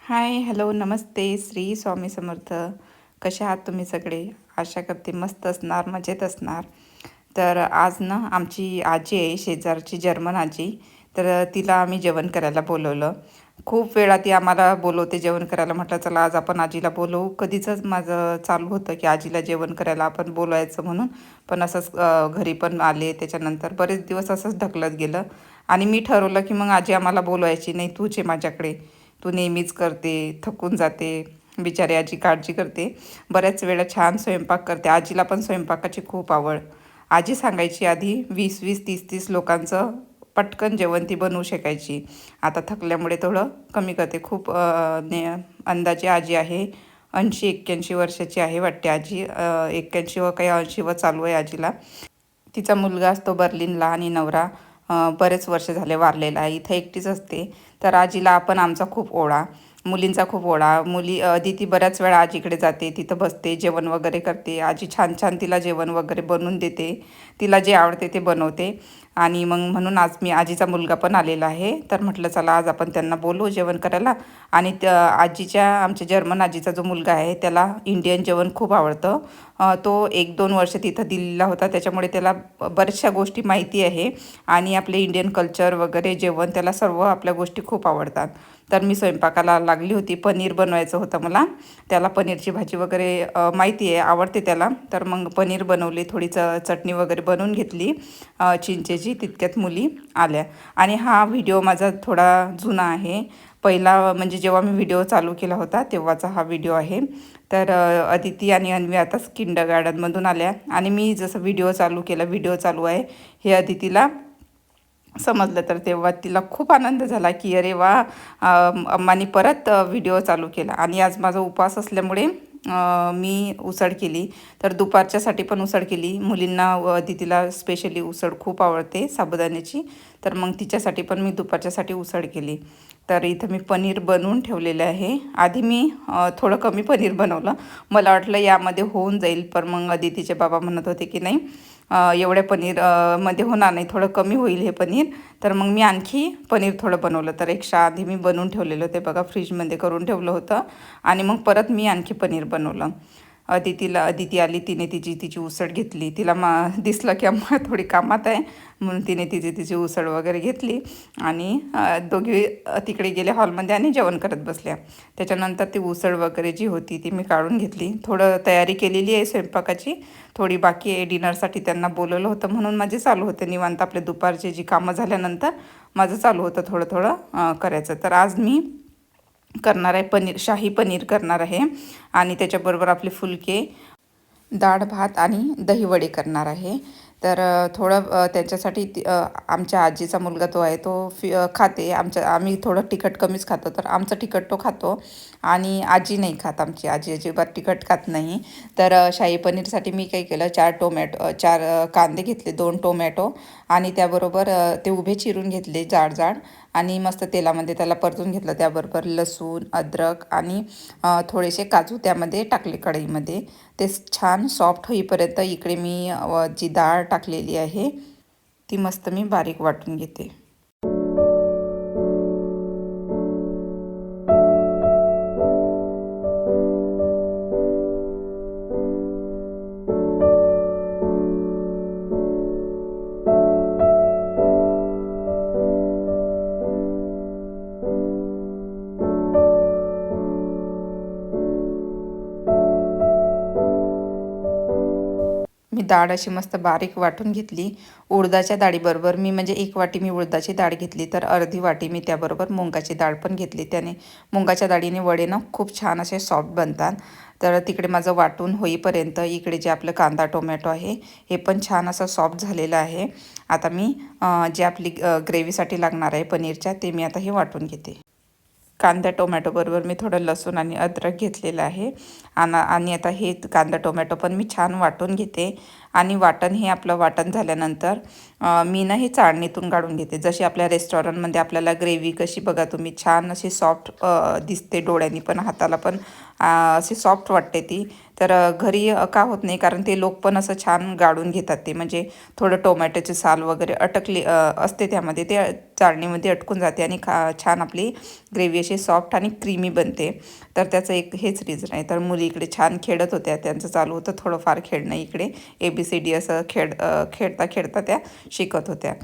Hi hello नमस्ते श्री स्वामी समर्थ. कसे आहात तुम्ही सगळे? आशा करते मस्त असणार मजेत असणार. तर आज ना आमची आजी आहे शेजारची जर्मन आजी. तर तिला आम्ही जेवण करायला बोलवलं. खूप वेळा ती आम्हाला बोलवते जेवण करायला. म्हटलं चला आज आपण आजीला बोलवू. कधीचंच माझं चालू होतं की आजीला जेवण करायला आपण बोलवायचं म्हणून. पण असंच घरी पण आले. त्याच्यानंतर बरेच दिवस असंच ढकलत गेलं. आणि मी ठरवलं की मग आजी आम्हाला बोलवायची नाही तूच आहे माझ्याकडे. तू नेहमीच करते थकून जाते बिचारी आजी काळजी करते. बऱ्याच वेळा छान स्वयंपाक करते. आजीला पण स्वयंपाकाची खूप आवड. आजी सांगायची आधी वीस वीस तीस तीस लोकांचं पटकन जेवण ती बनवू शकायची. आता थकल्यामुळे थोडं कमी करते. खूप ने अंदाजे आजी आहे. ऐंशी एक्क्याऐंशी वर्षाची आहे वाटते आजी. एक्क्याऐंशी व काही ऐंशी व चालू आहे आजीला. तिचा मुलगा असतो बर्लिनला आणि नवरा. बरेच वर्ष झाले वारलेला आहे. इथं एकटीच असते. तर आजीला आपण आमचा खूप ओढा मुलींचा खूप ओढा मुली आधी ती बऱ्याच वेळा आजीकडे जाते तिथं बसते जेवण वगैरे करते. आजी छान छान तिला जेवण वगैरे बनवून देते. तिला जे आवडते ते बनवते. आणि मग म्हणून आज मी आजीचा मुलगा पण आलेला आहे. तर म्हटलं चला आज आपण त्यांना बोलू जेवण करायला. आणि त्या आजीच्या आमच्या जर्मन आजीचा जो मुलगा आहे त्याला इंडियन जेवण खूप आवडतं. तो एक दोन वर्ष तिथं दिल्लीला होता. त्याच्यामुळे त्याला बऱ्याचशा गोष्टी माहिती आहे. आणि आपले इंडियन कल्चर वगैरे जेवण त्याला सर्व आपल्या गोष्टी खूप आवडतात. तर मी स्वयंपाकाला लागली होती. पनीर बनवायचं होतं मला. त्याला पनीरची भाजी वगैरे माहिती आहे आवडते त्याला. तर मग पनीर बनवली थोडी च चटणी वगैरे बनवून घेतली. चिंचेची चिंचेची तितक्यात मुली आल्या. आणि हा व्हिडिओ माझा थोडा जुना आहे. पहिला म्हणजे जेव्हा मी व्हिडिओ चालू केला होता तेव्हाचा हा व्हिडिओ आहे. तर अदिती आणि अन्वी आताच किंड गार्डनमधून आल्या. आणि मी जसं व्हिडिओ चालू केला व्हिडिओ चालू आहे हे अदितीला समजलं. तर तेव्हा तिला खूप आनंद झाला की अरे वा अम्मानी परत व्हिडिओ चालू केला. आणि आज माझा उपवास असल्यामुळे मी उसळ केली. तर दुपारच्यासाठी पण उसळ केली. मुलींना व स्पेशली उसळ खूप आवडते साबुदाण्याची. तर मग तिच्यासाठी पण मी दुपारच्यासाठी उसळ केली. तर इथं मी पनीर बनवून ठेवलेलं आहे. आधी मी थोडं कमी पनीर बनवलं. मला वाटलं यामध्ये होऊन जाईल पण मग अदितीचे बाबा म्हणत होते की नाही एवढ्या पनीरमध्ये होणार नाही थोडं कमी होईल हे पनीर. तर मग मी आणखी पनीर थोडं बनवलं. तर एक्स्ट्रा आधी मी बनवून ठेवलेलं ते बघा फ्रीजमध्ये करून ठेवलं होतं. आणि मग परत मी आणखी पनीर बनवलं. अदितीला अदिती आली तिने तिची तिची उसळ घेतली. तिला मा दिसलं की अम्मा थोडी कामात आहे म्हणून तिने तिची तिची उसळ वगैरे घेतली. आणि दोघी तिकडे गेले हॉलमध्ये आणि जेवण करत बसल्या. त्याच्यानंतर ती उसळ वगैरे जी होती ती मी काढून घेतली. थोडं तयारी केलेली आहे स्वयंपाकाची. थोडी बाकी आहे डिनरसाठी त्यांना बोलवलं होतं म्हणून माझे चालू होते. निवांत आपले दुपारचे जी कामं झाल्यानंतर माझं चालू होतं थोडं थोडं करायचं. तर आज मी करणार आहे पनीर शाही पनीर करणार आहे. आणि त्याच्याबरोबर आपले फुलके डाळ भात आणि दहीवडे करणार आहे. तर थोडं त्याच्यासाठी ती- आमच्या आजीचा मुलगा तो आहे तो फि खाते. आमच्या आम्ही थोडं तिखट कमीच खातो तर आमचं तिखट तो खातो. आणि आजी नाही खात आमची आजी अजिबात तिखट खात नाही. तर शाही पनीरसाठी मी काही केलं चार टोमॅटो चार कांदे घेतले दोन टोमॅटो आणि त्याबरोबर ते उभे चिरून घेतले जाड जाड आणि मस्त तेलामध्ये त्याला परतून घेतलं. त्याबरोबर लसूण अद्रक आणि थोडेसे काजू त्यामध्ये टाकले कढईमध्ये. ते छान सॉफ्ट होईपर्यंत इकडे मी जी डाळ टाकलेली आहे ती मस्त मी बारीक वाटून घेते. डाळ अशी मस्त बारीक वाटून घेतली. उडदाच्या डाळीबरोबर मी म्हणजे एक वाटी मी उडदाची डाळ घेतली तर अर्धी वाटी मी त्याबरोबर मुंगाची डाळ पण घेतली. त्याने मुंगाच्या डाळीने वडे ना खूप छान असे सॉफ्ट बनतात. तर तिकडे माझं वाटून होईपर्यंत इकडे जे आपलं कांदा टोमॅटो आहे हे पण छान असं सॉफ्ट झालेलं आहे. आता मी जे आपली ग्रेव्हीसाठी लागणार आहे पनीरच्या ते मी आता हे वाटून घेते. कांदा टोमॅटोबरोबर मी थोडं लसूण आणि अद्रक घेतलेलं आहे. आणि आणि आता हे कांदा टोमॅटो पण मी छान वाटून घेते. आणि वाटण हे आपलं वाटण झाल्यानंतर मी ना हे चाळणीतून काढून घेते. जशी आपल्या रेस्टॉरंटमध्ये आपल्याला ग्रेव्ही कशी बघा तुम्ही छान अशी सॉफ्ट दिसते डोळ्यांनी पण हाताला पण. अशी सॉफ्ट वाटते ती. तर घरी का होत नाही? कारण ते लोक पण असं छान गाळून घेतात ते. म्हणजे थोडं टोमॅटोचे साल वगैरे अटकली असते त्यामध्ये. ते चाळणीमध्ये अटकून जाते आणि खा छान आपली ग्रेव्ही अशी सॉफ्ट आणि क्रीमी बनते. तर त्याचं एक हेच रिझन आहे. तर मुली इकडे छान खेळत होत्या. त्यांचं चालू होतं थोडंफार खेळणं इकडे. ए बी सी डी असं खेळ खेळता खेळता त्या शिकत होत्या.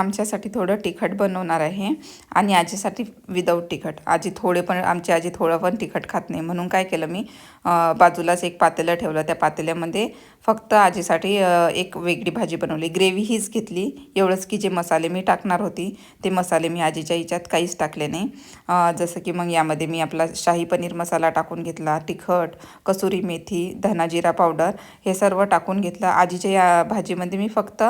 आमच्यासाठी थोडं तिखट बनवणार आहे. आणि आजीसाठी विदाऊट तिखट. आजी थोडे पण आमची आजी थोडं पण तिखट खात नाही. म्हणून काय केलं मी बाजूलाच एक पातेलं ठेवलं. त्या पातेल्यामध्ये फक्त आजीसाठी एक वेगळी भाजी बनवली. ग्रेव्ही हीच घेतली. एवढंच की जे मसाले मी टाकणार होती ते मसाले मी आजीच्या हिच्यात काहीच टाकले नाही. जसं की मग यामध्ये मी आपला शाही पनीर मसाला टाकून घेतला तिखट कसुरी मेथी धना जिरा पावडर हे सर्व टाकून घेतलं. आजीच्या या भाजीमध्ये मी फक्त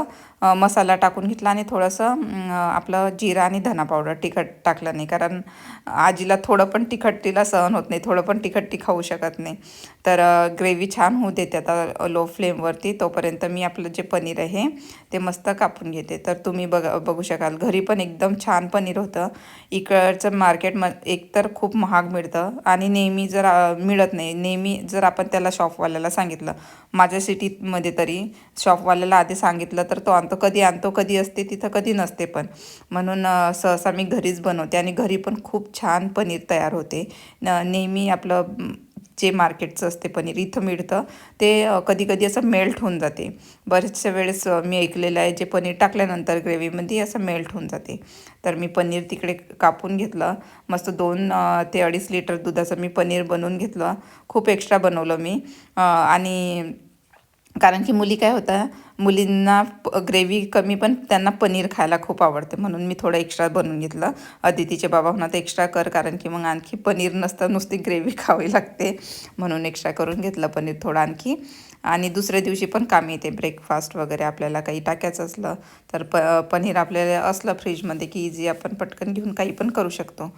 मसाला टाकून घेतला आणि थोडंसं आपलं जिरा आणि धना पावडर तिखट तिखट टाकलं नाही. कारण आजीला थोडं पण तिखट तिला सहन होत नाही. थोडं पण तिखट ती खाऊ शकत नाही. तर ग्रेव्ही छान होऊ देते. आता लो फ्लेमवरती तोपर्यंत मी आपलं जे पनीर आहे ते मस्त कापून घेते. तर तुम्ही बघ बघू शकाल. घरी पण एकदम छान पनीर होतं. इकडचं मार्केट म एकतर खूप महाग मिळतं आणि नेहमी जर मिळत नाही. नेहमी जर आपण त्याला शॉपवाल्याला सांगितलं. माझ्या सिटीमध्ये तरी शॉपवाल्याला आधी सांगितलं तर तो आणतो. कधी आणतो कधी असते तिथं कधी नसते पण. म्हणून सहसा मी घरीच बनवते आणि घरी पण खूप छान पनीर तयार होते. न नेहमी आपलं जे मार्केटचं असते पनीर इथं मिळतं. ते कधी कधी असं मेल्ट होऊन जाते. बरेचशा वेळेस मी ऐकलेलं आहे जे पनीर टाकल्यानंतर ग्रेव्हीमध्ये असं मेल्ट होऊन जाते. तर मी पनीर तिकडे कापून घेतलं. मस्त दोन ते अडीच लिटर दुधाचं मी पनीर बनवून घेतलं. खूप एक्स्ट्रा बनवलं मी. आणि कारण की मुली काय होतं मुलींना ग्रेव्ही कमी पण त्यांना पनीर खायला खूप आवडते. म्हणून मी थोडं एक्स्ट्रा बनवून घेतलं. अदितीचे बाबा म्हणत एक्स्ट्रा कर कारण की मग आणखी पनीर नसतं नुसती ग्रेव्ही खावी लागते. म्हणून एक्स्ट्रा करून घेतलं पनीर थोडं आणखी. आणि दुसऱ्या दिवशी पण काम येते. ब्रेकफास्ट वगैरे आपल्याला काही टाकायचं असलं तर प पनीर आपल्याला असलं फ्रीजमध्ये की इझी आपण पटकन घेऊन काही पण करू शकतो.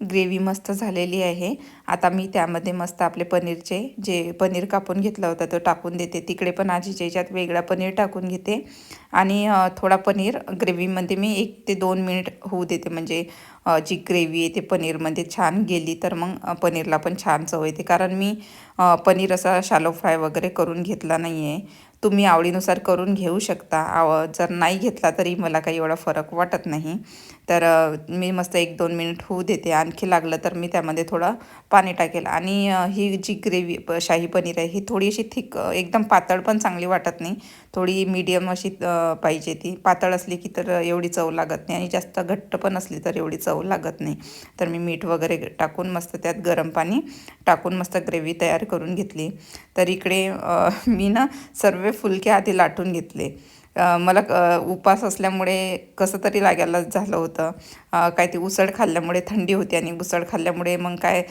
ग्रेव्ही मस्त झालेली आहे. आता मी त्यामध्ये मस्त आपले पनीरचे जे पनीर कापून घेतलं होतं तो टाकून देते. तिकडे पण आजीच्या याच्यात वेगळा पनीर टाकून घेते. आणि थोडा पनीर ग्रेव्हीमध्ये मी एक ते दोन मिनिट होऊ देते. म्हणजे जी ग्रेव्ही आहे ते पनीरमध्ये छान गेली तर मग पनीरला पण छान चव येते. कारण मी पनीर असा शालो फ्राय वगैरे करून घेतला नाही आहे तुम्ही आवडीनुसार करून घेऊ शकता. आव जर नाही घेतला तरी मला काही एवढा फरक वाटत नाही. तर मी मस्त एक दोन मिनिट होऊ देते. आणखी लागलं तर मी त्यामध्ये थोडं पाणी टाकेल. आणि ही जी ग्रेव्ही शाही पनीर आहे ही थोडीशी थिक एकदम पातळ पण चांगली वाटत नाही. थोडी मीडियम अशी पाहिजे ती. पातळ असली की तर एवढी चव लागत नाही. आणि जास्त घट्ट पण असली तर एवढी चव लागत नाही. तर मी मीठ वगैरे टाकून मस्त त्यात गरम पाणी टाकून मस्त ग्रेव्ही तयार करून घेतली. तर इकडे मी ना सर्व फुलके आधी लाटून घेतले. मला उपास असल्यामुळे कसं तरी लागायला झालं होतं. काय ते उसळ खाल्ल्यामुळे थंडी होती आणि उसळ खाल्ल्यामुळे मग काय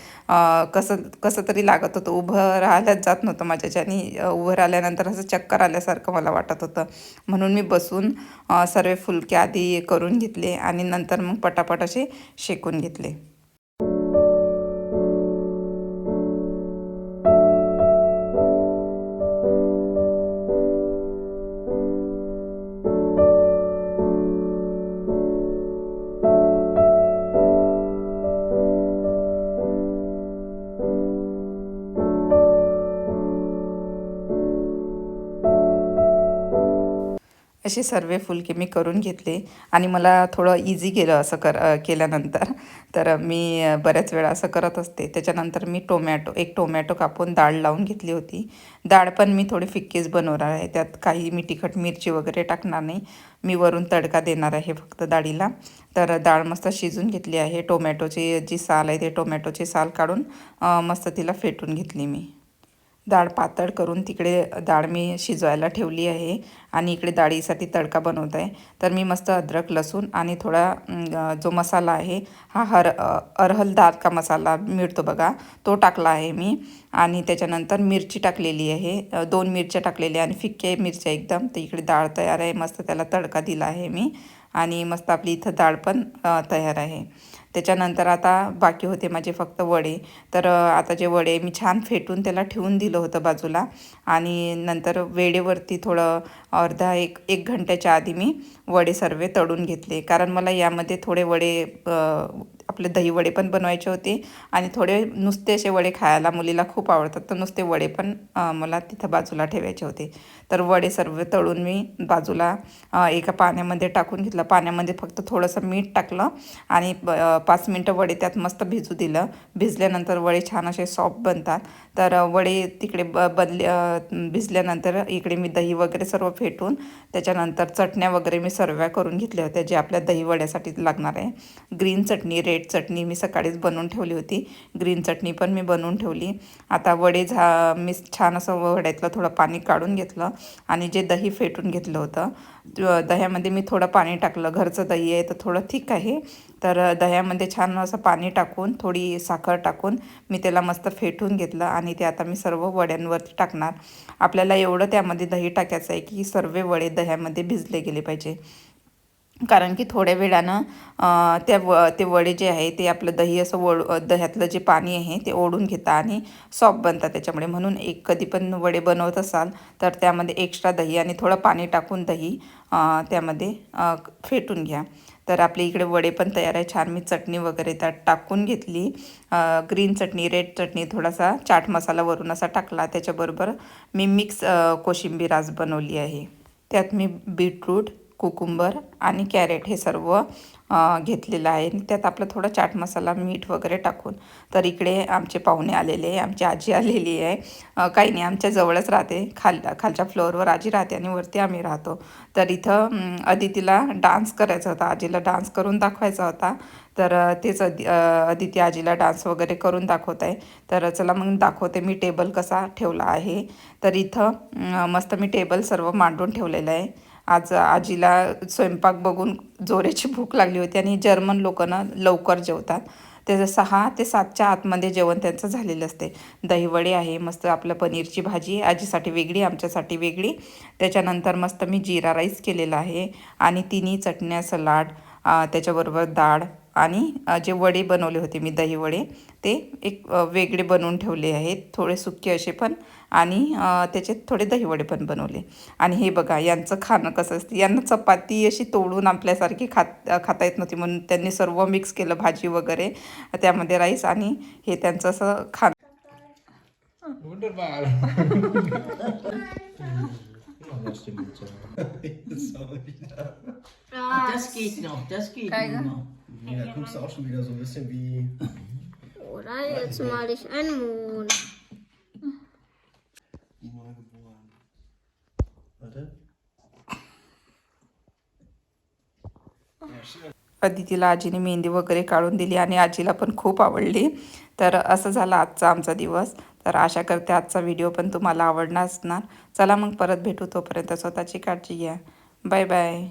कसं कसं तरी लागत होतं. उभं राहायलाच जात नव्हतं माझ्याच्यानी अ, उभं राहिल्यानंतर असं चक्कर आल्यासारखं मला वाटत होतं. म्हणून मी बसून सर्व फुलके आधी करून घेतले आणि नंतर मग पटापट असे शेकून घेतले. असे सर्व फुलके मी करून घेतले आणि मला थोडं इझी गेलं असं कर केल्यानंतर. तर मी बऱ्याच वेळा असं करत असते. त्याच्यानंतर मी टोमॅटो एक टोमॅटो कापून डाळ लावून घेतली होती. डाळ पण मी थोडी फिक्कीच बनवणार आहे. त्यात काही मी तिखट मिरची वगैरे टाकणार नाही. मी वरून तडका देणार आहे फक्त डाळीला तर डाळ मस्त शिजून घेतली आहे. टोमॅटोची जी साल आहे ते टोमॅटोची साल काढून मस्त तिला फेटून घेतली मी. डाळ पातळ करून तिकडे डाळ मी शिजवायला ठेवली आहे आणि इकडे डाळीसाठी तडका बनवत आहे. तर मी मस्त अद्रक लसूण आणि थोडा जो मसाला आहे हा हर अ, अरहल का मसाला मिळतो बघा तो टाकला आहे मी. आणि त्याच्यानंतर मिरची टाकलेली आहे. दोन मिरच्या टाकलेल्या आणि फिक्के मिरच्या एकदम. तर इकडे डाळ तयार आहे. मस्त त्याला तडका दिला आहे मी. आणि मस्त आपली इथं डाळ पण तयार आहे. त्याच्यानंतर आता बाकी होते माझे फक्त वडे. तर आता जे वडे मी छान फेटून त्याला ठेवून दिलं होतं बाजूला. आणि नंतर वेळेवरती थोडं अर्धा एक एक घंट्याच्या आधी मी वडे सर्व तळून घेतले. कारण मला यामध्ये थोडे वडे आपले दही वडे पण बनवायचे होते. आणि थोडे नुसते असे वडे खायला मुलीला खूप आवडतात. तर नुसते वडे पण मला तिथं बाजूला ठेवायचे होते. तर वडे सर्व तळून मी बाजूला एका पाण्यामध्ये टाकून घेतलं. पाण्यामध्ये फक्त थोडंसं मीठ टाकलं. आणि ब- पाच मिनटं वडे त्यात मस्त भिजू दिलं. भिजल्यानंतर वडे छान असे सॉफ्ट बनतात. तर वडे तिकडे ब बनले भिजल्यानंतर इकडे मी दही वगैरे सर्व फेटून त्याच्यानंतर चटण्या वगैरे मी सर्व्या करून घेतल्या होत्या जे आपल्या दही वड्यासाठी लागणार आहे. ग्रीन चटणी रेड चटणी मी सकाळीच बनवून ठेवली होती. ग्रीन चटणी पण मी बनवून ठेवली. आता वडे झा मी छान असं वड्यातलं थोडं पाणी काढून घेतलं आणि जे दही फेटून घेतलं होतं दह्यामध्ये मी थोडं पाणी टाकलं. घरचं दही आहे तर थोडं थिक आहे. तर दह्या त्यामध्ये छान असं पाणी टाकून थोडी साखर टाकून मी त्याला मस्त फेटून घेतलं आणि ते आता मी सर्व वड्यांवरती टाकणार. आपल्याला एवढं त्यामध्ये दही टाकायचं आहे की सर्व वडे दह्यामध्ये भिजले गेले पाहिजे. कारण की थोड्या वेळानं त्या व ते वडे जे आहे ते आपलं दही असं ओढ दह्यातलं जे पाणी आहे ते ओढून घेतात आणि सॉफ्ट बनतात त्याच्यामुळे. म्हणून एक कधी पण वडे बनवत असाल तर त्यामध्ये एक्स्ट्रा दही आणि थोडं पाणी टाकून दही त्यामध्ये फेटून घ्या. तर आपले इकडे वडे पण तयार आहे. छान मी चटणी वगैरे त्यात टाकून घेतली. ग्रीन चटणी रेड चटणी थोडासा चाट मसाला वरून असा टाकला. त्याच्याबरोबर मी मिक्स कोशिंबीर आज बनवली आहे. त्यात मी बीटरूट कुकुंबर आणि कॅरेट हे सर्व घेतलेलं आहे. आणि त्यात आपलं थोडं चाट मसाला मीठ वगैरे टाकून. तर इकडे आमचे पाहुणे आलेले आहे आमची आजी आलेली आहे. काही नाही आमच्या जवळच राहते. खाल खालच्या फ्लोअरवर आजी राहते आणि वरती आम्ही राहतो. तर इथं अदितीला डान्स करायचा होता. आजीला डान्स करून दाखवायचा होता. तर तेच अदि अदिती आजीला डान्स वगैरे करून दाखवत आहे. तर चला मग दाखवते मी टेबल कसा ठेवला आहे. तर इथं मस्त मी टेबल सर्व मांडून ठेवलेलं आहे. आज आजीला स्वयंपाक बघून जोरेची भूक लागली होती आणि जर्मन लोक ना लवकर जेवतात. त्याचं सहा ते सातच्या आतमध्ये जेवण त्यांचं झालेलं असते. दहीवडे आहे मस्त आपलं पनीरची भाजी आजीसाठी वेगळी आमच्यासाठी वेगळी. त्याच्यानंतर मस्त मी जिरा राईस केलेला आहे आणि तिन्ही चटण्या सलाड त्याच्याबरोबर डाळ आणि जे वडे बनवले होते मी दही वडे ते एक वेगळे बनवून ठेवले आहेत. थोडे सुके असे पण आणि त्याचे थोडे दहीवडे पण बनवले. आणि हे बघा यांचं खाणं कसं असतं यांना चपाती अशी तोडून आपल्यासारखी खात खाता येत नव्हती. म्हणून त्यांनी सर्व मिक्स केलं भाजी वगैरे त्यामध्ये राईस आणि हे त्यांचं असं खाणं. Wunderbar. Ja, das stimmt. Das geht noch, das geht Geige. noch. Ja, da guckst du auch schon wieder so ein bisschen wie. Oder jetzt mal ich einen Mond. Die geboren. Warte. अदितीला आजीने मेहंदी वगैरे काढून दिली आणि आजीला पण खूप आवडली तर असं झाला आजचा आमचा दिवस तर आशा करते आजचा व्हिडिओ पण तुम्हाला आवडणार असणार. चला मग परत भेटू तोपर्यंत स्वतःची काळजी घ्या. Bye bye